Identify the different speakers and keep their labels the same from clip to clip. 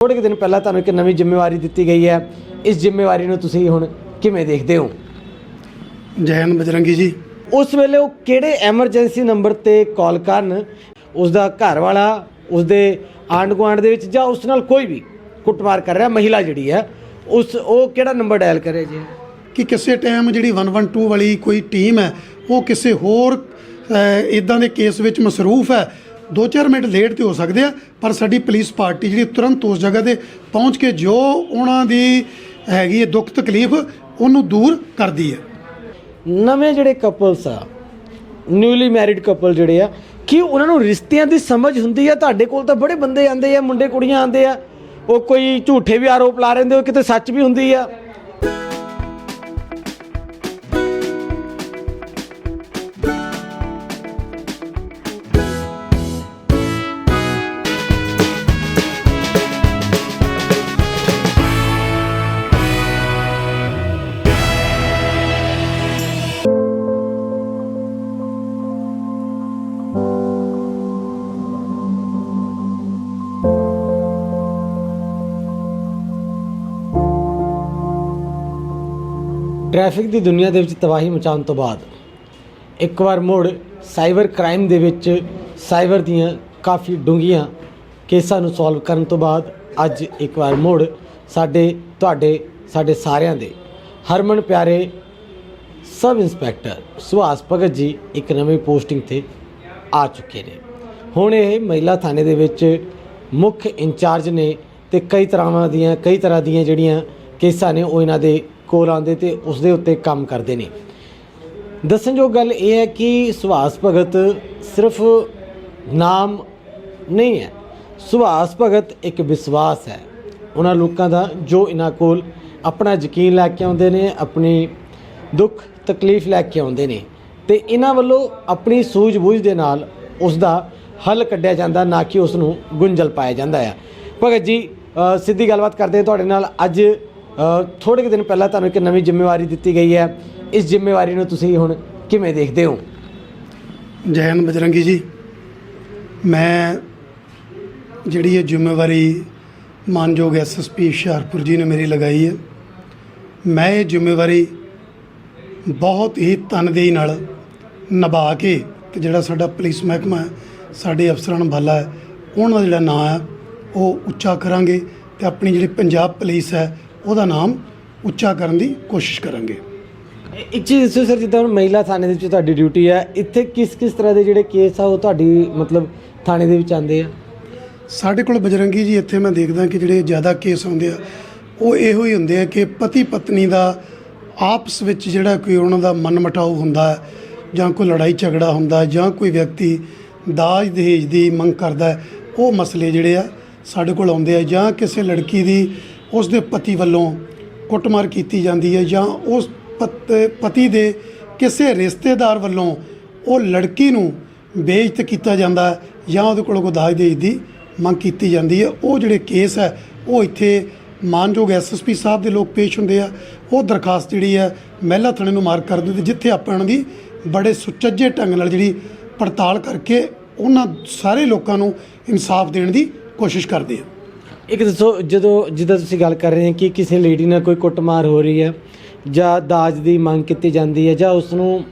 Speaker 1: ਥੋੜੇ ਕੁ ਦਿਨ ਪਹਿਲਾਂ ਤੁਹਾਨੂੰ ਇੱਕ ਨਵੀਂ ਜ਼ਿੰਮੇਵਾਰੀ ਦਿੱਤੀ ਗਈ ਹੈ। ਇਸ ਜ਼ਿੰਮੇਵਾਰੀ ਨੂੰ ਤੁਸੀਂ ਹੁਣ ਕਿਵੇਂ ਦੇਖਦੇ ਹੋ?
Speaker 2: ਜੈਨ ਬਜਰੰਗੀ ਜੀ।
Speaker 1: ਉਸ ਵੇਲੇ ਉਹ ਕਿਹੜੇ ਐਮਰਜੈਂਸੀ ਨੰਬਰ ਤੇ ਕਾਲ ਕਰਨ? ਉਸ ਦਾ ਘਰ ਵਾਲਾ ਉਸ ਦੇ ਆਂਢ ਗੁਆਂਢ ਦੇ ਵਿੱਚ ਜਾਂ ਉਸ ਨਾਲ ਕੋਈ ਵੀ ਕੁੱਟਮਾਰ ਕਰ ਰਿਹਾ ਮਹਿਲਾ ਜਿਹੜੀ ਹੈ ਉਸ ਉਹ ਕਿਹੜਾ ਨੰਬਰ ਡਾਇਲ ਕਰੇ ਜੀ?
Speaker 2: ਕਿ ਕਿਸੇ ਟਾਈਮ ਜਿਹੜੀ 112 ਵਾਲੀ ਕੋਈ ਟੀਮ ਹੈ ਉਹ ਕਿਸੇ ਹੋਰ ਇਦਾਂ ਦੇ ਕੇਸ ਵਿੱਚ ਮਸਰੂਫ ਹੈ 2-4 ਮਿੰਟ ਲੇਟ ਤੇ ਹੋ ਸਕਦੇ ਆ, ਪਰ ਸਾਡੀ ਪੁਲਿਸ ਪਾਰਟੀ ਜਿਹੜੀ ਤੁਰੰਤ ਉਸ ਜਗ੍ਹਾ ਤੇ ਪਹੁੰਚ ਕੇ ਜੋ ਉਹਨਾਂ ਦੀ ਹੈਗੀ ਹੈ ਦੁੱਖ ਤਕਲੀਫ, ਉਹਨੂੰ ਦੂਰ ਕਰਦੀ ਹੈ।
Speaker 1: ਨਵੇਂ ਜਿਹੜੇ ਕਪਲਸ ਆ ਨਿਊਲੀ ਮੈਰਿਡ ਕਪਲ ਜਿਹੜੇ ਆ, ਕੀ ਉਹਨਾਂ ਨੂੰ ਰਿਸ਼ਤਿਆਂ ਦੀ ਸਮਝ ਹੁੰਦੀ ਆ? ਤੁਹਾਡੇ ਕੋਲ ਤਾਂ ਬੜੇ ਬੰਦੇ ਆਉਂਦੇ ਆ, ਮੁੰਡੇ ਕੁੜੀਆਂ ਆਉਂਦੇ ਆ, ਉਹ ਕੋਈ ਝੂਠੇ ਵੀ ਆਰੋਪ ਲਾ ਰਹਿੰਦੇ ਹੋ ਕਿਤੇ ਸੱਚ ਵੀ ਹੁੰਦੀ ਆ। ਟ੍ਰੈਫਿਕ ਦੀ ਦੁਨੀਆ ਦੇ ਵਿੱਚ ਤਬਾਹੀ ਮਚਾਉਣ ਤੋਂ ਬਾਅਦ ਇੱਕ ਵਾਰ ਮੁੜ ਸਾਈਬਰ ਕ੍ਰਾਈਮ ਦੇ ਵਿੱਚ ਸਾਈਬਰ ਦੀਆਂ ਕਾਫੀ ਡੂੰਘੀਆਂ ਕੇਸਾਂ ਨੂੰ ਸੋਲਵ ਕਰਨ ਤੋਂ ਬਾਅਦ ਅੱਜ ਇੱਕ ਵਾਰ ਮੁੜ ਸਾਡੇ, ਤੁਹਾਡੇ, ਸਾਡੇ ਸਾਰਿਆਂ ਦੇ ਹਰਮਨ ਪਿਆਰੇ ਸਬ ਇੰਸਪੈਕਟਰ ਸੁਹਾਸ ਭਗਤ ਜੀ ਇੱਕ ਨਵੀਂ ਪੋਸਟਿੰਗ ਤੇ ਆ ਚੁੱਕੇ ਨੇ। ਹੁਣ ਇਹ ਮਹਿਲਾ ਥਾਣੇ ਦੇ ਵਿੱਚ ਮੁੱਖ ਇੰਚਾਰਜ ਨੇ ਤੇ ਕਈ ਤਰ੍ਹਾਂ ਦੀਆਂ, ਕਈ ਤਰ੍ਹਾਂ ਦੀਆਂ ਜਿਹੜੀਆਂ ਕੇਸਾਂ ਨੇ ਉਹ ਇਹਨਾਂ ਦੇ ਕੋਲ ਆਉਂਦੇ ਤੇ ਉਸ ਦੇ ਉੱਤੇ ਕੰਮ ਕਰਦੇ ਨੇ। ਦੱਸਣਯੋਗ ਗੱਲ ਇਹ ਹੈ ਕਿ ਸੁਹਾਸ ਭਗਤ ਸਿਰਫ ਨਾਮ ਨਹੀਂ ਹੈ। ਸੁਹਾਸ ਭਗਤ ਇੱਕ ਵਿਸ਼ਵਾਸ ਹੈ। ਉਹਨਾਂ ਲੋਕਾਂ ਦਾ ਜੋ ਇਹਨਾਂ ਕੋਲ ਆਪਣਾ ਯਕੀਨ ਲੈ ਕੇ ਆਉਂਦੇ ਨੇ, ਆਪਣੀ ਦੁੱਖ, ਤਕਲੀਫ ਲੈ ਕੇ ਆਉਂਦੇ ਨੇ ਤੇ ਇਹਨਾਂ ਵੱਲੋਂ ਆਪਣੀ ਸੂਝ-ਬੂਝ ਦੇ ਨਾਲ ਉਸ ਦਾ ਹੱਲ ਕੱਢਿਆ ਜਾਂਦਾ, ਨਾ ਕਿ ਉਸ ਨੂੰ ਗੁੰਝਲ ਪਾਇਆ ਜਾਂਦਾ ਆ। ਭਗਤ ਜੀ ਸਿੱਧੀ ਗੱਲਬਾਤ ਕਰਦੇ ਤੁਹਾਡੇ ਨਾਲ। ਅੱਜ ਥੋੜੇ ਕੁ ਦਿਨ ਪਹਿਲਾਂ ਤੁਹਾਨੂੰ ਇੱਕ ਨਵੀਂ ਜ਼ਿੰਮੇਵਾਰੀ ਦਿੱਤੀ ਗਈ ਹੈ। ਇਸ ਜ਼ਿੰਮੇਵਾਰੀ ਨੂੰ ਤੁਸੀਂ ਹੁਣ ਕਿਵੇਂ ਦੇਖਦੇ ਹੋ?
Speaker 2: ਜੈਨ ਬਜਰੰਗੀ ਜੀ, ਮੈਂ ਜਿਹੜੀ ਇਹ ਜ਼ਿੰਮੇਵਾਰੀ ਮਾਨਯੋਗ ਐਸਐਸਪੀ ਹੁਸ਼ਿਆਰਪੁਰ ਜੀ ਨੇ ਮੇਰੀ ਲਗਾਈ ਹੈ, ਮੈਂ ਇਹ ਜ਼ਿੰਮੇਵਾਰੀ ਬਹੁਤ ਹੀ ਤਨਦੇਹੀ ਨਾਲ ਨਿਭਾ ਕੇ ਤੇ ਜਿਹੜਾ ਸਾਡਾ ਪੁਲਿਸ ਮਹਿਕਮਾ ਹੈ, ਸਾਡੇ ਅਫਸਰਾਂ ਨੂੰ ਭਾਲਾ ਹੈ, ਉਹਨਾਂ ਦਾ ਜਿਹੜਾ ਨਾਂ ਹੈ, ਉਹ ਉੱਚਾ ਕਰਾਂਗੇ ਤੇ ਆਪਣੀ ਜਿਹੜੀ ਪੰਜਾਬ ਪੁਲਿਸ ਹੈ ਉਹਦਾ ਨਾਮ ਉੱਚਾ ਕਰਨ ਦੀ ਕੋਸ਼ਿਸ਼ ਕਰਾਂਗੇ।
Speaker 1: ਇੱਕ ਚੀਜ਼ ਦੱਸੋ ਸਰ ਜਿੱਦਾਂ ਹੁਣ ਮਹਿਲਾ ਥਾਣੇ ਦੇ ਵਿੱਚ ਤੁਹਾਡੀ ਡਿਊਟੀ ਹੈ ਇੱਥੇ ਕਿਸ ਕਿਸ ਤਰ੍ਹਾਂ ਦੇ ਜਿਹੜੇ ਕੇਸ ਆ ਉਹ ਤੁਹਾਡੀ ਮਤਲਬ ਥਾਣੇ ਦੇ ਵਿੱਚ ਆਉਂਦੇ ਆ?
Speaker 2: ਸਾਡੇ ਕੋਲ ਬਜਰੰਗੀ ਜੀ ਇੱਥੇ ਮੈਂ ਦੇਖਦਾ ਕਿ ਜਿਹੜੇ ਜ਼ਿਆਦਾ ਕੇਸ ਆਉਂਦੇ ਆ ਉਹ ਇਹੋ ਹੀ ਹੁੰਦੇ ਆ ਕਿ ਪਤੀ ਪਤਨੀ ਦਾ ਆਪਸ ਵਿੱਚ ਜਿਹੜਾ ਕੋਈ ਉਹਨਾਂ ਦਾ ਮਨਮਟਾਓ ਹੁੰਦਾ ਜਾਂ ਕੋਈ ਲੜਾਈ ਝਗੜਾ ਹੁੰਦਾ ਜਾਂ ਕੋਈ ਵਿਅਕਤੀ ਦਾਜ ਦਹੇਜ ਦੀ ਮੰਗ ਕਰਦਾ ਉਹ ਮਸਲੇ ਜਿਹੜੇ ਆ ਸਾਡੇ ਕੋਲ ਆਉਂਦੇ ਆ ਜਾਂ ਕਿਸੇ ਲੜਕੀ ਦੀ ਉਸ ਦੇ ਪਤੀ ਵੱਲੋਂ ਕੁੱਟਮਾਰ ਕੀਤੀ ਜਾਂਦੀ ਹੈ ਜਾਂ ਉਸ ਪਤੀ ਦੇ ਕਿਸੇ ਰਿਸ਼ਤੇਦਾਰ ਵੱਲੋਂ ਉਹ ਲੜਕੀ ਨੂੰ ਬੇਇੱਜ਼ਤ ਕੀਤਾ ਜਾਂਦਾ ਜਾਂ ਉਹਦੇ ਕੋਲੋਂ ਕੋਈ ਦਾਜ ਦੇਜ ਦੀ ਮੰਗ ਕੀਤੀ ਜਾਂਦੀ ਹੈ। ਉਹ ਜਿਹੜੇ ਕੇਸ ਹੈ, ਉਹ ਇੱਥੇ ਮਾਨਯੋਗ ਐਸਐਸਪੀ ਸਾਹਿਬ ਦੇ ਲੋਕ ਪੇਸ਼ ਹੁੰਦੇ ਆ। ਉਹ ਦਰਖਾਸਤ ਜਿਹੜੀ ਹੈ, ਮਹਿਲਾ ਥਾਣੇ ਨੂੰ ਮਾਰਕ ਕਰ ਦਿੰਦੇ, ਜਿੱਥੇ ਆਪਾਂ ਉਹਨਾਂ ਦੀ ਬੜੇ ਸੁਚੱਜੇ ਢੰਗ ਨਾਲ ਜਿਹੜੀ ਪੜਤਾਲ ਕਰਕੇ ਉਹਨਾਂ ਸਾਰੇ ਲੋਕਾਂ ਨੂੰ ਇਨਸਾਫ ਦੇਣ ਦੀ ਕੋਸ਼ਿਸ਼ ਕਰਦੇ ਆ।
Speaker 1: ਇੱਕ ਦੱਸੋ, ਜਦੋਂ, ਜਿੱਦਾਂ ਤੁਸੀਂ ਗੱਲ ਕਰ ਰਹੇ ਹੋ ਕਿ ਕਿਸੇ ਲੇਡੀ ਨਾਲ ਕੋਈ ਕੁੱਟਮਾਰ ਹੋ ਰਹੀ ਹੈ, ਜਾਂ ਦਾਜ ਦੀ ਮੰਗ ਕੀਤੀ ਜਾਂਦੀ ਹੈ, ਜਾਂ ਉਸ ਨੂੰ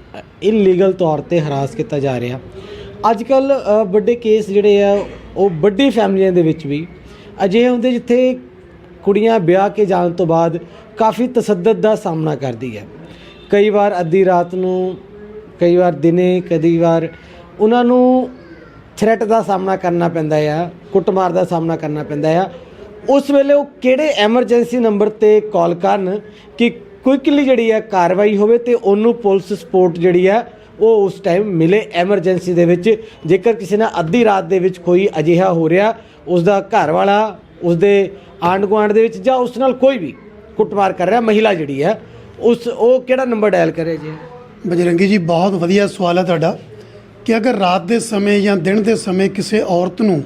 Speaker 1: ਇਲੀਗਲ ਤੌਰ ਤੇ ਹਰਾਸ ਕੀਤਾ ਜਾ ਰਿਹਾ। ਅੱਜ ਕੱਲ ਵੱਡੇ ਕੇਸ ਜਿਹੜੇ ਆ, ਉਹ ਵੱਡੀ ਫੈਮਲੀਆਂ ਦੇ ਵਿੱਚ ਵੀ ਅਜਿਹੇ ਹੁੰਦੇ ਜਿੱਥੇ ਕੁੜੀਆਂ ਵਿਆਹ ਕੇ ਜਾਣ ਤੋਂ ਬਾਅਦ ਕਾਫੀ ਤਸੱਦਦ ਦਾ ਸਾਹਮਣਾ ਕਰਦੀ ਹੈ। ਕਈ ਵਾਰ ਅੱਧੀ ਰਾਤ ਨੂੰ, ਕਈ ਵਾਰ ਦਿਨੇ, ਕਦੀ ਵਾਰ ਉਹਨਾਂ ਨੂੰ ਥ੍ਰੈਟ ਦਾ ਸਾਹਮਣਾ ਕਰਨਾ ਪੈਂਦਾ ਆ, ਕੁੱਟਮਾਰ ਦਾ ਸਾਹਮਣਾ ਕਰਨਾ ਪੈਂਦਾ ਆ। ਉਸ ਵੇਲੇ ਉਹ ਕਿਹੜੇ ਐਮਰਜੈਂਸੀ ਨੰਬਰ ਤੇ ਕਾਲ ਕਰਨ ਕਿ ਕੁਇਕਲੀ ਜਿਹੜੀ ਹੈ ਕਾਰਵਾਈ ਹੋਵੇ ਤੇ ਉਹਨੂੰ ਪੁਲਿਸ ਸਪੋਰਟ ਜਿਹੜੀ ਹੈ ਉਹ ਉਸ ਟਾਈਮ ਮਿਲੇ ਐਮਰਜੈਂਸੀ ਦੇ ਵਿੱਚ। ਜੇਕਰ ਕਿਸੇ ਨਾਲ ਅੱਧੀ ਰਾਤ ਦੇ ਵਿੱਚ ਕੋਈ ਅਜਿਹਾ ਹੋ ਰਿਹਾ ਉਸ ਦਾ ਘਰ ਵਾਲਾ ਉਸ ਦੇ ਆਂਢ ਗੁਆਂਢ ਦੇ ਵਿੱਚ ਜਾਂ ਉਸ ਨਾਲ ਕੋਈ ਵੀ ਕੁੱਟਮਾਰ ਕਰ ਰਿਹਾ, ਮਹਿਲਾ ਜਿਹੜੀ ਹੈ, ਉਸ ਉਹ ਕਿਹੜਾ ਨੰਬਰ ਡਾਇਲ ਕਰੇ ਜੀ?
Speaker 2: ਬਜਰੰਗੀ ਜੀ, ਬਹੁਤ ਵਧੀਆ ਸਵਾਲ ਹੈ ਤੁਹਾਡਾ ਕਿ ਅਗਰ ਰਾਤ ਦੇ ਸਮੇਂ ਜਾਂ ਦਿਨ ਦੇ ਸਮੇਂ ਕਿਸੇ ਔਰਤ ਨੂੰ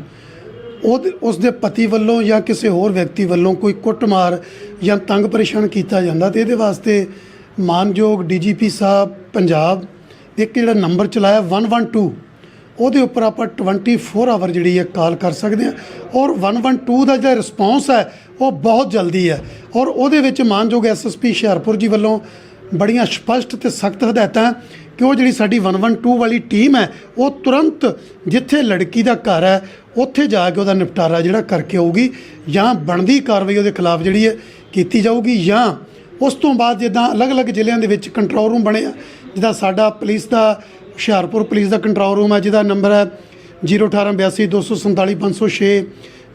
Speaker 2: ਉਹ ਉਸ ਦੇ ਪਤੀ ਵੱਲੋਂ ਜਾਂ ਕਿਸੇ ਹੋਰ ਵਿਅਕਤੀ ਵੱਲੋਂ ਕੋਈ ਕੁੱਟਮਾਰ ਜਾਂ ਤੰਗ ਪਰੇਸ਼ਾਨ ਕੀਤਾ ਜਾਂਦਾ ਤੇ ਇਹਦੇ ਵਾਸਤੇ ਮਾਨਯੋਗ ਡੀਜੀਪੀ ਸਾਹਿਬ ਪੰਜਾਬ ਇੱਕ ਜਿਹੜਾ ਨੰਬਰ ਚਲਾਇਆ 112 ਉਹਦੇ ਉੱਪਰ ਆਪਾਂ 24 ਆਵਰ ਜਿਹੜੀ ਹੈ ਕਾਲ ਕਰ ਸਕਦੇ ਹਾਂ ਔਰ 112 ਦਾ ਜਿਹੜਾ ਰਿਸਪੌਂਸ ਹੈ ਉਹ ਬਹੁਤ ਜਲਦੀ ਹੈ ਔਰ ਉਹਦੇ ਵਿੱਚ ਮਾਨਯੋਗ ਐਸਐਸਪੀ ਹੁਸ਼ਿਆਰਪੁਰ ਜੀ ਵੱਲੋਂ ਬੜੀਆਂ ਸਪਸ਼ਟ ਤੇ ਸਖਤ ਹਦਾਇਤਾਂ ਕਿ ਉਹ ਜਿਹੜੀ ਸਾਡੀ 112 ਵਾਲੀ ਟੀਮ ਹੈ, ਉਹ ਤੁਰੰਤ ਜਿੱਥੇ ਲੜਕੀ ਦਾ ਘਰ ਹੈ, ਉੱਥੇ ਜਾ ਕੇ ਉਹਦਾ ਨਿਪਟਾਰਾ ਜਿਹੜਾ ਕਰਕੇ ਆਊਗੀ ਜਾਂ ਬਣਦੀ ਕਾਰਵਾਈ ਉਹਦੇ ਖਿਲਾਫ ਜਿਹੜੀ ਹੈ ਕੀਤੀ ਜਾਊਗੀ ਜਾਂ ਉਸ ਤੋਂ ਬਾਅਦ ਜਿੱਦਾਂ ਅਲੱਗ-ਅਲੱਗ ਜ਼ਿਲ੍ਹਿਆਂ ਦੇ ਵਿੱਚ ਕੰਟਰੋਲ ਰੂਮ ਬਣੇ ਆ। ਜਿੱਦਾਂ ਸਾਡਾ ਪੁਲਿਸ ਦਾ, ਹੁਸ਼ਿਆਰਪੁਰ ਪੁਲਿਸ ਦਾ ਕੰਟਰੋਲ ਰੂਮ ਹੈ, ਜਿਹਦਾ ਨੰਬਰ ਹੈ 01882474506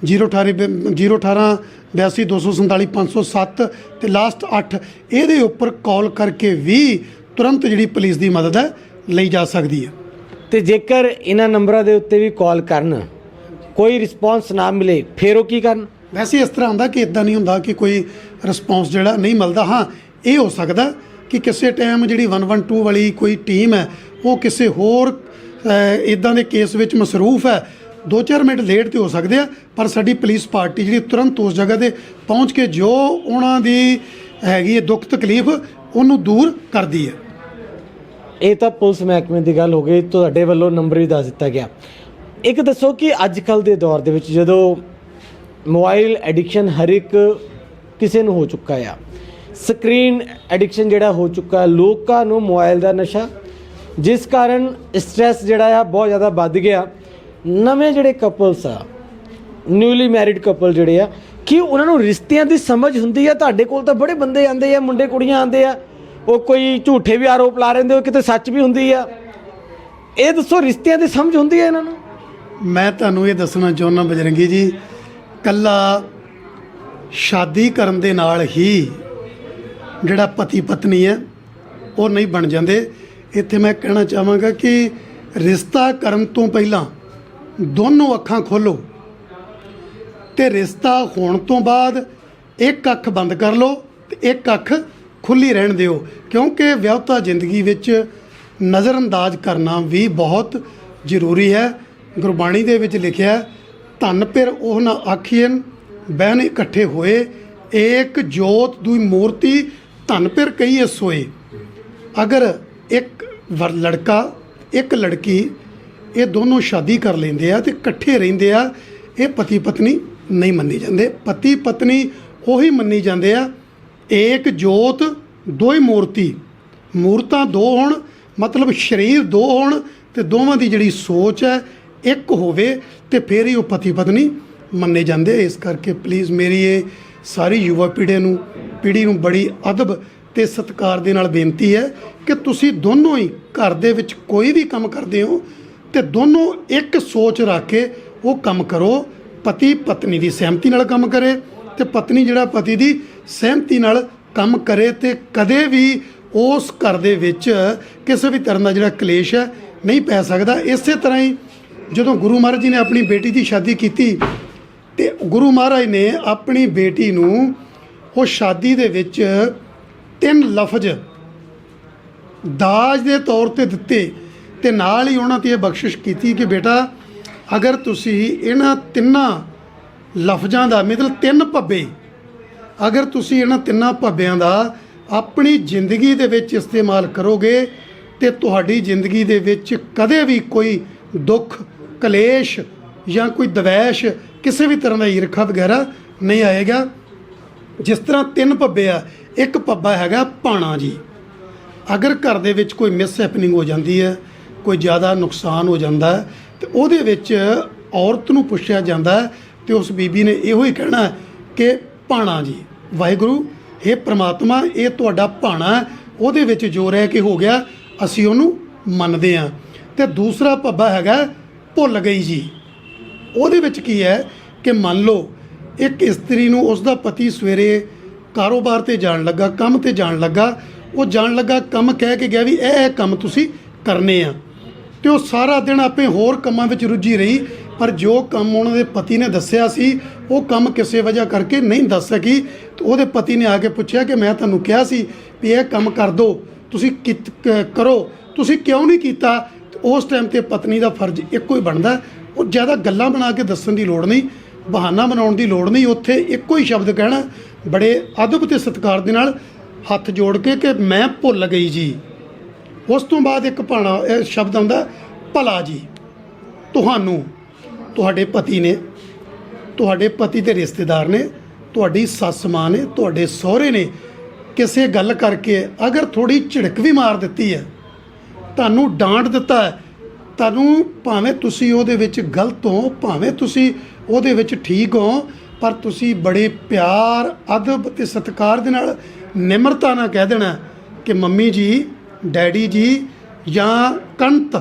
Speaker 2: 01882474507 ਤੇ ਲਾਸਟ 8 ਇਹਦੇ ਉੱਪਰ ਕਾਲ ਕਰਕੇ ਵੀ ਤੁਰੰਤ ਜਿਹੜੀ ਪੁਲਿਸ ਦੀ ਮਦਦ ਹੈ ਲਈ ਜਾ ਸਕਦੀ ਹੈ।
Speaker 1: ਤੇ ਜੇਕਰ ਇਹਨਾਂ ਨੰਬਰਾਂ ਦੇ ਉੱਤੇ ਵੀ ਕਾਲ ਕਰਨ ਕੋਈ ਰਿਸਪੌਂਸ ਨਾ ਮਿਲੇ ਫਿਰ ਉਹ ਕੀ ਕਰਨ?
Speaker 2: ਵੈਸੇ ਇਸ ਤਰ੍ਹਾਂ ਹੁੰਦਾ ਕਿ ਇਦਾਂ ਨਹੀਂ ਹੁੰਦਾ ਕਿ ਕੋਈ ਰਿਸਪੌਂਸ ਜਿਹੜਾ ਨਹੀਂ ਮਿਲਦਾ। ਹਾਂ ਇਹ ਹੋ ਸਕਦਾ ਕਿ ਕਿਸੇ ਟਾਈਮ ਜਿਹੜੀ 112 ਵਾਲੀ ਕੋਈ ਟੀਮ ਹੈ ਉਹ ਕਿਸੇ ਹੋਰ ਇਦਾਂ ਦੇ ਕੇਸ ਵਿੱਚ ਮਸਰੂਫ ਹੈ। 2-4 ਮਿੰਟ ਲੇਟ ਤੇ ਹੋ ਸਕਦੇ ਆ ਪਰ ਸਾਡੀ ਪੁਲਿਸ ਪਾਰਟੀ ਜਿਹੜੀ ਤੁਰੰਤ ਉਸ ਜਗ੍ਹਾ ਤੇ ਪਹੁੰਚ ਕੇ ਜੋ ਉਹਨਾਂ ਦੀ ਹੈਗੀ ਹੈ ਦੁੱਖ ਤਕਲੀਫ ਉਹਨੂੰ ਦੂਰ ਕਰਦੀ ਹੈ।
Speaker 1: ਇਹ ਤਾਂ ਪੁਲਿਸ ਮਹਿਕਮੇ ਦੀ ਗੱਲ ਹੋ ਗਈ, ਤੁਹਾਡੇ ਵੱਲੋਂ ਨੰਬਰ ਵੀ ਦੱਸ ਦਿੱਤਾ ਗਿਆ। ਇੱਕ ਦੱਸੋ ਕਿ ਅੱਜ ਕੱਲ ਦੇ ਦੌਰ ਦੇ ਵਿੱਚ ਜਦੋਂ ਮੋਬਾਈਲ ਐਡਿਕਸ਼ਨ ਹਰ ਇੱਕ ਕਿਸੇ ਨੂੰ ਹੋ ਚੁੱਕਾ ਆ, ਸਕਰੀਨ ਐਡਿਕਸ਼ਨ ਜਿਹੜਾ ਹੋ ਚੁੱਕਾ, ਲੋਕਾਂ ਨੂੰ ਮੋਬਾਈਲ ਦਾ ਨਸ਼ਾ, ਜਿਸ ਕਾਰਨ ਸਟ੍ਰੈਸ ਜਿਹੜਾ ਆ ਬਹੁਤ ਜ਼ਿਆਦਾ ਵੱਧ ਗਿਆ। ਨਵੇਂ ਜਿਹੜੇ ਕਪਲਸ ਆ ਨਿਊਲੀ ਮੈਰਿਡ ਕਪਲ ਜਿਹੜੇ ਆ, ਕਿ ਉਹਨਾਂ ਨੂੰ ਰਿਸ਼ਤਿਆਂ ਦੀ ਸਮਝ ਹੁੰਦੀ ਆ? ਤੁਹਾਡੇ ਕੋਲ ਤਾਂ ਬੜੇ ਬੰਦੇ ਆਉਂਦੇ ਆ, ਮੁੰਡੇ ਕੁੜੀਆਂ ਆਉਂਦੇ ਆ ਉਹ ਕੋਈ ਝੂਠੇ ਵੀ ਆਰੋਪ ਲਾ ਰਹਿੰਦੇ ਹੋ ਕਿਤੇ ਸੱਚ ਵੀ ਹੁੰਦੀ ਆ। ਇਹ ਦੱਸੋ, ਰਿਸ਼ਤਿਆਂ ਦੀ ਸਮਝ ਹੁੰਦੀ ਹੈ ਇਹਨਾਂ ਨੂੰ?
Speaker 2: ਮੈਂ ਤੁਹਾਨੂੰ ਇਹ ਦੱਸਣਾ ਚਾਹੁੰਦਾ ਬਜਰੰਗੀ ਜੀ, ਕੱਲਾ ਸ਼ਾਦੀ ਕਰਨ ਦੇ ਨਾਲ ਹੀ ਜਿਹੜਾ ਪਤੀ ਪਤਨੀ ਹੈ, ਉਹ ਨਹੀਂ ਬਣ ਜਾਂਦੇ। ਇੱਥੇ ਮੈਂ ਕਹਿਣਾ ਚਾਹਾਂਗਾ ਕਿ ਰਿਸ਼ਤਾ ਕਰਨ ਤੋਂ ਪਹਿਲਾਂ ਦੋਨੋਂ ਅੱਖਾਂ ਖੋਲੋ ਤੇ ਰਿਸ਼ਤਾ ਹੋਣ ਤੋਂ ਬਾਅਦ ਇੱਕ ਅੱਖ ਬੰਦ ਕਰ ਲਓ ਤੇ ਇੱਕ ਅੱਖ ਖੁੱਲੀ ਰਹਿਣ ਦਿਓ ਕਿਉਂਕਿ ਵਿਆਹਤਾ ਜ਼ਿੰਦਗੀ ਵਿੱਚ ਨਜ਼ਰਅੰਦਾਜ਼ ਕਰਨਾ ਵੀ ਬਹੁਤ ਜ਼ਰੂਰੀ ਹੈ। ਗੁਰਬਾਣੀ ਦੇ ਵਿੱਚ ਲਿਖਿਆ ਹੈ, ਧਨ ਪਿਰ ਉਹ ਨਾ ਆਖੀਨ ਬਹਿਨ ਇਕੱਠੇ ਹੋਏ ਏਕ ਜੋਤ ਦੂਈ ਮੂਰਤੀ ਧਨ ਪਿਰ ਕਹੀਏ ਸੋਏ। ਅਗਰ ਇੱਕ ਵਰ ਲੜਕਾ ਇੱਕ ਲੜਕੀ ਇਹ ਦੋਨੋਂ ਸ਼ਾਦੀ ਕਰ ਲੈਂਦੇ ਆ ਤੇ ਇਕੱਠੇ ਰਹਿੰਦੇ ਆ ਇਹ ਪਤੀ ਪਤਨੀ ਨਹੀਂ ਮੰਨੀ ਜਾਂਦੇ। ਪਤੀ ਪਤਨੀ ਉਹੀ ਮੰਨੀ ਜਾਂਦੇ ਆ ਏਕ ਜੋਤ ਦੋਈ ਮੂਰਤੀ। ਮੂਰਤਾਂ ਦੋ ਹੋਣ, ਮਤਲਬ ਸਰੀਰ ਦੋ ਹੋਣ ਤੇ ਦੋਵਾਂ ਦੀ ਜਿਹੜੀ ਸੋਚ ਹੈ, ਇੱਕ ਹੋਵੇ ਤੇ ਫਿਰ ਹੀ ਉਹ ਪਤੀ ਪਤਨੀ ਮੰਨੇ ਜਾਂਦੇ ਇਸ ਕਰਕੇ ਪਲੀਜ਼ ਮੇਰੀ ਇਹ ਸਾਰੀ ਯੁਵਾ ਪੀੜ੍ਹੀ ਨੂੰ ਪੀੜ੍ਹੀ ਨੂੰ ਬੜੀ ਅਦਬ ਤੇ ਸਤਿਕਾਰ ਦੇ ਨਾਲ ਬੇਨਤੀ ਹੈ ਕਿ ਤੁਸੀਂ ਦੋਨੋਂ ਹੀ ਘਰ ਦੇ ਵਿੱਚ ਕੋਈ ਵੀ ਕੰਮ ਕਰਦੇ ਹੋ ਤੇ ਦੋਨੋਂ ਇੱਕ ਸੋਚ ਰੱਖ ਕੇ ਉਹ ਕੰਮ ਕਰੋ, ਪਤੀ ਪਤਨੀ ਦੀ ਸਹਿਮਤੀ ਨਾਲ ਕੰਮ ਕਰੇ। ਤੇ ਪਤਨੀ ਜਿਹੜਾ ਪਤੀ ਦੀ ਸਹਿਮਤੀ ਨਾਲ ਕੰਮ ਕਰੇ ਤੇ ਕਦੇ ਵੀ ਉਸ ਘਰ ਦੇ ਵਿੱਚ ਕਿਸੇ ਵੀ ਤਰ੍ਹਾਂ ਦਾ ਜਿਹੜਾ ਕਲੇਸ਼ ਹੈ ਨਹੀਂ ਪੈ ਸਕਦਾ। ਇਸੇ ਤਰ੍ਹਾਂ ਹੀ ਜਦੋਂ ਗੁਰੂ ਮਹਾਰਾਜ ਜੀ ਨੇ ਆਪਣੀ ਬੇਟੀ ਦੀ ਸ਼ਾਦੀ ਕੀਤੀ ਤੇ ਗੁਰੂ ਮਹਾਰਾਜ ਨੇ ਆਪਣੀ ਬੇਟੀ ਨੂੰ ਉਹ ਸ਼ਾਦੀ ਦੇ ਵਿੱਚ ਤਿੰਨ ਲਫ਼ਜ਼ ਦਾਜ ਦੇ ਤੌਰ ਤੇ ਦਿੱਤੇ ਤੇ ਨਾਲ ਹੀ ਉਹਨਾਂ ਤੇ ਇਹ ਬਖਸ਼ਿਸ਼ ਕੀਤੀ ਕਿ ਬੇਟਾ, ਅਗਰ ਤੁਸੀਂ ਇਹਨਾਂ ਤਿੰਨਾਂ ਲਫ਼ਜ਼ਾਂ ਦਾ ਮਤਲਬ ਤਿੰਨ ਭੱਬੇ। ਅਗਰ ਤੁਸੀਂ ਇਹਨਾਂ ਤਿੰਨਾਂ ਭੱਬਿਆਂ ਦਾ ਆਪਣੀ ਜ਼ਿੰਦਗੀ ਦੇ ਵਿੱਚ ਇਸਤੇਮਾਲ ਕਰੋਗੇ, ਤੇ ਤੁਹਾਡੀ ਜ਼ਿੰਦਗੀ ਦੇ ਵਿੱਚ ਕਦੇ ਵੀ ਕੋਈ ਦੁੱਖ, ਕਲੇਸ਼ ਜਾਂ ਕੋਈ ਦਵੈਸ਼ ਕਿਸੇ ਵੀ ਤਰ੍ਹਾਂ ਦਾ ਈਰਖਾ ਵਗੈਰਾ ਨਹੀਂ ਆਏਗਾ। ਜਿਸ ਤਰ੍ਹਾਂ ਤਿੰਨ ਭੱਬੇ ਆ, ਇੱਕ ਭੱਬਾ ਹੈਗਾ ਪਾਣਾ ਜੀ। ਅਗਰ ਘਰ ਦੇ ਵਿੱਚ ਕੋਈ ਮਿਸ ਹੈਪਨਿੰਗ ਹੋ ਜਾਂਦੀ ਹੈ, ਕੋਈ ਜ਼ਿਆਦਾ ਨੁਕਸਾਨ ਹੋ ਜਾਂਦਾ ਹੈ, ਤੇ ਉਹਦੇ ਵਿੱਚ ਔਰਤ ਨੂੰ ਪੁੱਛਿਆ ਜਾਂਦਾ ਤੇ ਉਸ ਬੀਬੀ ਨੇ ਇਹੋ ਹੀ ਕਹਿਣਾ ਕਿ ਭਾਣਾ ਜੀ, ਵਾਹਿਗੁਰੂ ਇਹ ਪ੍ਰਮਾਤਮਾ, ਇਹ ਤੁਹਾਡਾ ਭਾਣਾ ਉਹਦੇ ਵਿੱਚ ਜੋ ਰਹਿ ਕੇ ਹੋ ਗਿਆ, ਅਸੀਂ ਉਹਨੂੰ ਮੰਨਦੇ ਹਾਂ। ਤੇ ਦੂਸਰਾ ਪੱਬਾ ਹੈਗਾ ਭੁੱਲ ਗਈ ਜੀ। ਉਹਦੇ ਵਿੱਚ ਕੀ ਹੈ ਕਿ ਮੰਨ ਲਓ, ਇੱਕ ਇਸਤਰੀ ਨੂੰ ਉਸ ਦਾ ਪਤੀ ਸਵੇਰੇ ਕਾਰੋਬਾਰ ਤੇ ਜਾਣ ਲੱਗਾ, ਕੰਮ ਤੇ ਜਾਣ ਲੱਗਾ। ਉਹ ਜਾਣ ਲੱਗਾ, ਕੰਮ ਕਹਿ ਕੇ ਗਿਆ ਵੀ ਇਹ ਇਹ ਕੰਮ ਤੁਸੀਂ ਕਰਨੇ ਆ। ਤੇ ਉਹ ਸਾਰਾ ਦਿਨ ਆਪੇ ਹੋਰ ਕੰਮਾਂ ਵਿੱਚ ਰੁੱਝੀ ਰਹੀ। ਪਰ ਜੋ ਕੰਮ ਉਹਨਾਂ ਦੇ ਪਤੀ ਨੇ ਦੱਸਿਆ ਸੀ, ਉਹ ਕੰਮ ਕਿਸੇ ਵਜ੍ਹਾ ਕਰਕੇ ਨਹੀਂ ਦੱਸ ਸਕੀ। ਤੇ ਉਹਦੇ ਪਤੀ ਨੇ ਆ ਕੇ ਪੁੱਛਿਆ ਕਿ ਮੈਂ ਤੁਹਾਨੂੰ ਕਿਹਾ ਸੀ ਵੀ ਇਹ ਕੰਮ ਕਰ ਦਿਓ ਤੁਸੀਂ ਕਿਤ- ਕਰੋ। ਤੁਸੀਂ ਕਿਉਂ ਨਹੀਂ ਕੀਤਾ? ਉਸ ਟਾਈਮ ਤੇ ਪਤਨੀ ਦਾ ਫਰਜ਼ ਇੱਕੋ ਹੀ ਬਣਦਾ। ਉਹ ਜ਼ਿਆਦਾ ਗੱਲਾਂ ਬਣਾ ਕੇ ਦੱਸਣ ਦੀ ਲੋੜ ਨਹੀਂ, ਬਹਾਨਾ ਬਣਾਉਣ ਦੀ ਲੋੜ ਨਹੀਂ, ਉੱਥੇ ਇੱਕੋ ਹੀ ਸ਼ਬਦ ਕਹਿਣਾ, ਬੜੇ ਅਦਬ ਤੇ ਸਤਿਕਾਰ ਦੇ ਨਾਲ ਹੱਥ ਜੋੜ ਕੇ ਕਿ ਮੈਂ ਭੁੱਲ ਗਈ ਜੀ। ਉਸ ਤੋਂ ਬਾਅਦ ਇੱਕ ਭਾਣਾ ਸ਼ਬਦ ਆਉਂਦਾ, ਭਲਾ ਜੀ, ਤੁਹਾਨੂੰ। ਤੁਹਾਡੇ ਪਤੀ ਨੇ, ਤੁਹਾਡੇ ਪਤੀ ਦੇ ਰਿਸ਼ਤੇਦਾਰ ਨੇ, ਤੁਹਾਡੀ ਸੱਸ ਮਾਂ ਨੇ, ਤੁਹਾਡੇ ਸਹੁਰੇ ਨੇ ਕਿਸੇ ਗੱਲ ਕਰਕੇ ਅਗਰ ਥੋੜੀ ਝਿੜਕ ਵੀ ਮਾਰ ਦਿੱਤੀ ਹੈ, ਤੁਹਾਨੂੰ ਡਾਂਟ ਦਿੱਤਾ ਹੈ, ਤੁਹਾਨੂੰ ਭਾਵੇਂ ਤੁਸੀਂ ਉਹਦੇ ਵਿੱਚ ਗਲਤ ਹੋ, ਭਾਵੇਂ ਤੁਸੀਂ ਉਹਦੇ ਵਿੱਚ ਠੀਕ ਹੋ, ਪਰ ਤੁਸੀਂ ਬੜੇ ਪਿਆਰ, ਅਦਬ ਤੇ ਸਤਿਕਾਰ ਦੇ ਨਾਲ ਨਿਮਰਤਾ ਨਾਲ ਕਹਿ ਦੇਣਾ ਕਿ ਮੰਮੀ ਜੀ, ਡੈਡੀ ਜੀ ਜਾਂ ਕੰਤ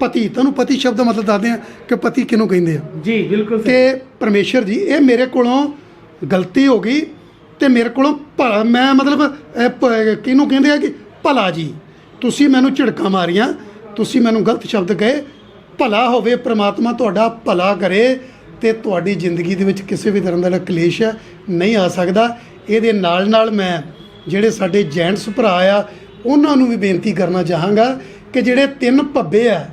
Speaker 2: ਪਤੀ ਤੁਹਾਨੂੰ ਪਤੀ ਸ਼ਬਦ ਦਾ ਮਤਲਬ ਦੱਸਦੇ ਆ ਕਿ ਪਤੀ ਕਿਹਨੂੰ ਕਹਿੰਦੇ ਆ।
Speaker 1: ਜੀ ਬਿਲਕੁਲ
Speaker 2: ਤੇ ਪਰਮੇਸ਼ਰ ਜੀ ਇਹ ਮੇਰੇ ਕੋਲੋਂ ਗਲਤੀ ਹੋ ਗਈ ਤੇ ਮੇਰੇ ਕੋਲੋਂ ਭਲਾ ਮੈਂ ਮਤਲਬ ਕਿਹਨੂੰ ਕਹਿੰਦੇ ਆ ਕਿ ਭਲਾ ਜੀ ਤੁਸੀਂ ਮੈਨੂੰ ਝਿੜਕਾਂ ਮਾਰੀਆਂ ਤੁਸੀਂ ਮੈਨੂੰ ਗਲਤ ਸ਼ਬਦ ਕਹੇ ਭਲਾ ਹੋਵੇ ਪ੍ਰਮਾਤਮਾ ਤੁਹਾਡਾ ਭਲਾ ਕਰੇ ਤੇ ਤੁਹਾਡੀ ਜ਼ਿੰਦਗੀ ਦੇ ਵਿੱਚ ਕਿਸੇ ਵੀ ਤਰ੍ਹਾਂ ਦਾ ਕਲੇਸ਼ ਨਹੀਂ ਆ ਸਕਦਾ। ਇਹਦੇ ਨਾਲ ਨਾਲ ਮੈਂ ਜਿਹੜੇ ਸਾਡੇ ਜੈਂਟਸ ਭਰਾ ਆ ਉਹਨਾਂ ਨੂੰ ਵੀ ਬੇਨਤੀ ਕਰਨਾ ਚਾਹਾਂਗਾ ਕਿ ਜਿਹੜੇ ਤਿੰਨ ਭੱਬੇ ਆ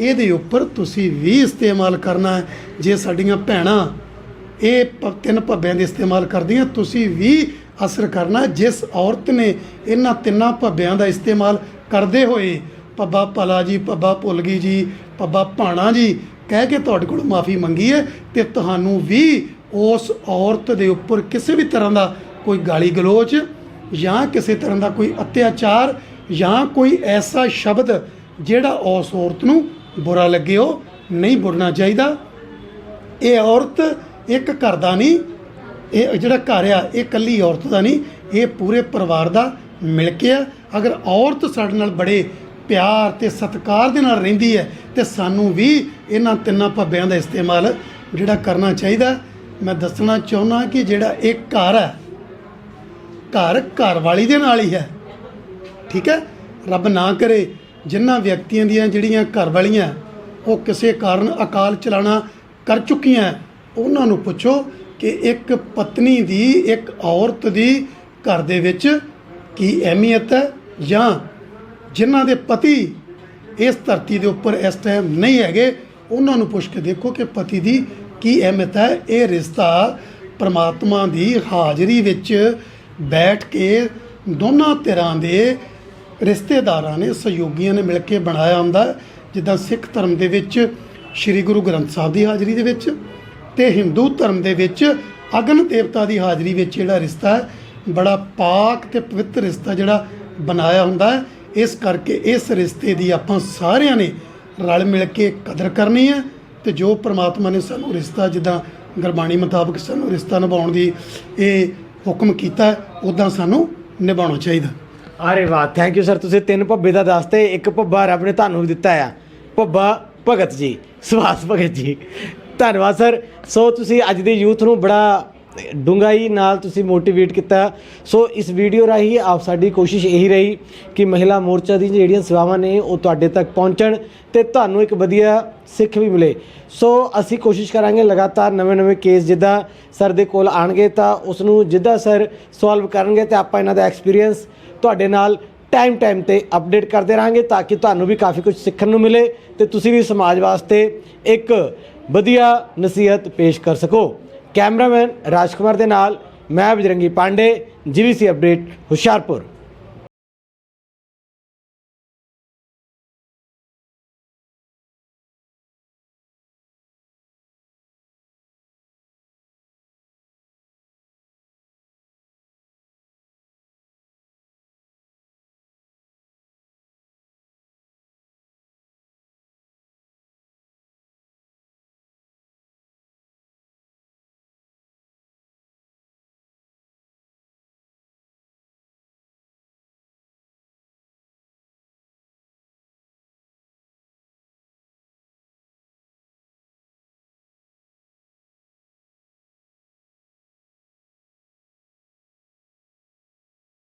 Speaker 2: ਇਹਦੇ ਉੱਪਰ ਤੁਸੀਂ ਵੀ ਇਸਤੇਮਾਲ ਕਰਨਾ ਹੈ। ਜੇ ਸਾਡੀਆਂ ਭੈਣਾਂ ਇਹ ਪ- ਤਿੰਨ ਭੱਬਿਆਂ ਦੇ ਇਸਤੇਮਾਲ ਕਰਦੀਆਂ, ਤੁਸੀਂ ਵੀ ਅਸਰ ਕਰਨਾ ਜਿਸ ਔਰਤ ਨੇ ਇਹਨਾਂ ਤਿੰਨਾਂ ਭੱਬਿਆਂ ਦਾ ਇਸਤੇਮਾਲ ਕਰਦੇ ਹੋਏ ਪੱਬਾ ਭਲਾ ਜੀ ਪੱਬਾ ਭੁੱਲ ਗਈ ਜੀ ਪੱਬਾ ਭਾਣਾ ਜੀ, ਕਹਿ ਕੇ ਤੁਹਾਡੇ ਕੋਲ ਮਾਫੀ ਮੰਗੀ ਹੈ ਤੇ ਤੁਹਾਨੂੰ ਵੀ ਉਸ ਔਰਤ ਦੇ ਉੱਪਰ ਕਿਸੇ ਵੀ ਤਰ੍ਹਾਂ ਦਾ ਕੋਈ ਗਾਲੀ ਗਲੋਚ ਜਾਂ ਕਿਸੇ ਤਰ੍ਹਾਂ ਦਾ ਕੋਈ ਅਤਿਆਚਾਰ ਜਾਂ ਕੋਈ ਐਸਾ ਸ਼ਬਦ ਜਿਹੜਾ ਉਸ ਔਰਤ ਨੂੰ ਬੁਰਾ ਲੱਗੇ ਉਹ ਨਹੀਂ ਬੋਲਣਾ ਚਾਹੀਦਾ। ਇਹ ਔਰਤ ਇੱਕ ਘਰ ਦਾ ਨਹੀਂ, ਇਹ ਜਿਹੜਾ ਘਰ ਆ, ਇਹ ਇਕੱਲੀ ਔਰਤ ਦਾ ਨਹੀਂ, ਇਹ ਪੂਰੇ ਪਰਿਵਾਰ ਦਾ ਮਿਲ ਕੇ ਆ। ਅਗਰ ਔਰਤ ਸਾਡੇ ਨਾਲ ਬੜੇ ਪਿਆਰ ਤੇ ਸਤਿਕਾਰ ਦੇ ਨਾਲ ਰਹਿੰਦੀ ਹੈ, ਤੇ ਸਾਨੂੰ ਵੀ ਇਹਨਾਂ ਤਿੰਨਾਂ ਭੱਬਿਆਂ ਦਾ ਇਸਤੇਮਾਲ ਜਿਹੜਾ ਕਰਨਾ ਚਾਹੀਦਾ। ਮੈਂ ਦੱਸਣਾ ਚਾਹੁੰਦਾ ਕਿ ਜਿਹੜਾ ਇਹ ਘਰ ਹੈ, ਘਰ ਘਰ ਵਾਲੀ ਦੇ ਨਾਲ ਹੀ ਹੈ। ਠੀਕ ਹੈ? ਰੱਬ ਨਾ ਕਰੇ ਜਿਨ੍ਹਾਂ ਵਿਅਕਤੀਆਂ ਦੀਆਂ ਜਿਹੜੀਆਂ ਘਰ ਵਾਲੀਆਂ ਉਹ ਕਿਸੇ ਕਾਰਨ ਅਕਾਲ ਚਲਾਣਾ ਕਰ ਚੁੱਕੀਆਂ, ਉਹਨਾਂ ਨੂੰ ਪੁੱਛੋ ਕਿ ਇੱਕ ਪਤਨੀ ਦੀ, ਇੱਕ ਔਰਤ ਦੀ ਘਰ ਦੇ ਵਿੱਚ ਕੀ ਅਹਿਮੀਅਤ ਹੈ ਜਾਂ ਜਿਨ੍ਹਾਂ ਦੇ ਪਤੀ ਇਸ ਧਰਤੀ ਦੇ ਉੱਪਰ ਇਸ ਟਾਈਮ ਨਹੀਂ ਹੈਗੇ, ਉਹਨਾਂ ਨੂੰ ਪੁੱਛ ਕੇ ਦੇਖੋ ਕਿ ਪਤੀ ਦੀ ਕੀ ਅਹਿਮੀਅਤ ਹੈ। ਇਹ ਰਿਸ਼ਤਾ ਪ੍ਰਮਾਤਮਾ ਦੀ ਹਾਜ਼ਰੀ ਵਿੱਚ ਬੈਠ ਕੇ ਦੋਨਾਂ ਧਿਰਾਂ ਦੇ ਰਿਸ਼ਤੇਦਾਰਾਂ ਨੇ ਸਹਿਯੋਗੀਆਂ ਨੇ ਮਿਲ ਕੇ ਬਣਾਇਆ ਹੁੰਦਾ ਹੈ। ਜਿੱਦਾਂ ਸਿੱਖ ਧਰਮ ਦੇ ਵਿੱਚ ਸ੍ਰੀ ਗੁਰੂ ਗ੍ਰੰਥ ਸਾਹਿਬ ਦੀ ਹਾਜ਼ਰੀ ਦੇ ਵਿੱਚ ਤੇ ਹਿੰਦੂ ਧਰਮ ਦੇ ਵਿੱਚ ਅਗਨ ਦੇਵਤਾ ਦੀ ਹਾਜ਼ਰੀ ਵਿੱਚ ਜਿਹੜਾ ਰਿਸ਼ਤਾ ਹੈ, ਬੜਾ ਪਾਕ ਤੇ ਪਵਿੱਤਰ ਰਿਸ਼ਤਾ ਜਿਹੜਾ ਬਣਾਇਆ ਹੁੰਦਾ ਹੈ ਇਸ ਕਰਕੇ ਇਸ ਰਿਸ਼ਤੇ ਦੀ ਆਪਾਂ ਸਾਰਿਆਂ ਨੇ ਰਲ ਮਿਲ ਕੇ ਕਦਰ ਕਰਨੀ ਹੈ ਤੇ ਜੋ ਪ੍ਰਮਾਤਮਾ ਨੇ ਸਾਨੂੰ ਰਿਸ਼ਤਾ ਜਿੱਦਾਂ ਗੁਰਬਾਣੀ ਮੁਤਾਬਕ ਸਾਨੂੰ ਰਿਸ਼ਤਾ ਨਿਭਾਉਣ ਦੀ ਇਹ ਹੁਕਮ ਕੀਤਾ ਉਦਾਂ ਸਾਨੂੰ ਨਿਭਾਉਣਾ ਚਾਹੀਦਾ
Speaker 1: ਅਰੇ ਵਾਹ ਥੈਂਕ ਯੂ ਸਰ ਤੁਸੀਂ ਤਿੰਨ ਭੱਬੇ ਦਾ ਦੱਸਤੇ ਇੱਕ ਭੱਬਾ ਰੱਬ ਨੇ ਤੁਹਾਨੂੰ ਵੀ ਦਿੱਤਾ ਆ। ਭੱਬਾ ਭਗਤ ਜੀ, ਸੁਭਾਸ਼ ਭਗਤ ਜੀ। ਧੰਨਵਾਦ ਸਰ ਸੋ ਤੁਸੀਂ ਅੱਜ ਦੇ ਯੂਥ ਨੂੰ ਬੜਾ ਡੂੰਘਾਈ ਨਾਲ ਤੁਸੀਂ ਮੋਟੀਵੇਟ ਕੀਤਾ। ਸੋ ਇਸ ਵੀਡੀਓ ਰਾਹੀਂ ਆਪ ਸਾਡੀ ਕੋਸ਼ਿਸ਼ ਇਹੀ ਰਹੀ ਕਿ ਮਹਿਲਾ ਮੋਰਚਾ ਦੀ ਜਿਹੜੀਆਂ ਸੇਵਾਵਾਂ ਨੇ, ਉਹ ਤੁਹਾਡੇ ਤੱਕ ਪਹੁੰਚਣ ਤੇ ਤੁਹਾਨੂੰ ਇੱਕ ਵਧੀਆ ਸਿੱਖ ਵੀ ਮਿਲੇ। ਸੋ ਅਸੀਂ ਕੋਸ਼ਿਸ਼ ਕਰਾਂਗੇ ਲਗਾਤਾਰ ਨਵੇਂ-ਨਵੇਂ ਕੇਸ ਜਿੱਦਾਂ ਸਰ ਦੇ ਕੋਲ ਆਣਗੇ ਤਾਂ ਉਸ ਨੂੰ ਜਿੱਦਾਂ ਸਰ ਸੋਲਵ ਕਰਨਗੇ ਤੇ ਆਪਾਂ ਇਹਨਾਂ ਦਾ ਐਕਸਪੀਰੀਅੰਸ ਤੁਹਾਡੇ ਨਾਲ ਟਾਈਮ ਟਾਈਮ ਤੇ ਅਪਡੇਟ ਕਰਦੇ ਰਹਾਂਗੇ ਤਾਂ ਕਿ ਤੁਹਾਨੂੰ ਵੀ ਕਾਫੀ ਕੁਝ ਸਿੱਖਣ ਨੂੰ ਮਿਲੇ ਤੇ ਤੁਸੀਂ ਵੀ ਸਮਾਜ ਵਾਸਤੇ ਇੱਕ ਵਧੀਆ ਨਸੀਹਤ ਪੇਸ਼ ਕਰ ਸਕੋ। ਕੈਮਰਾਮੈਨ ਰਾਜਕੁਮਾਰ ਦੇ ਨਾਲ ਮੈਂ Bajrangi Pandey G V C update Hoshiarpur.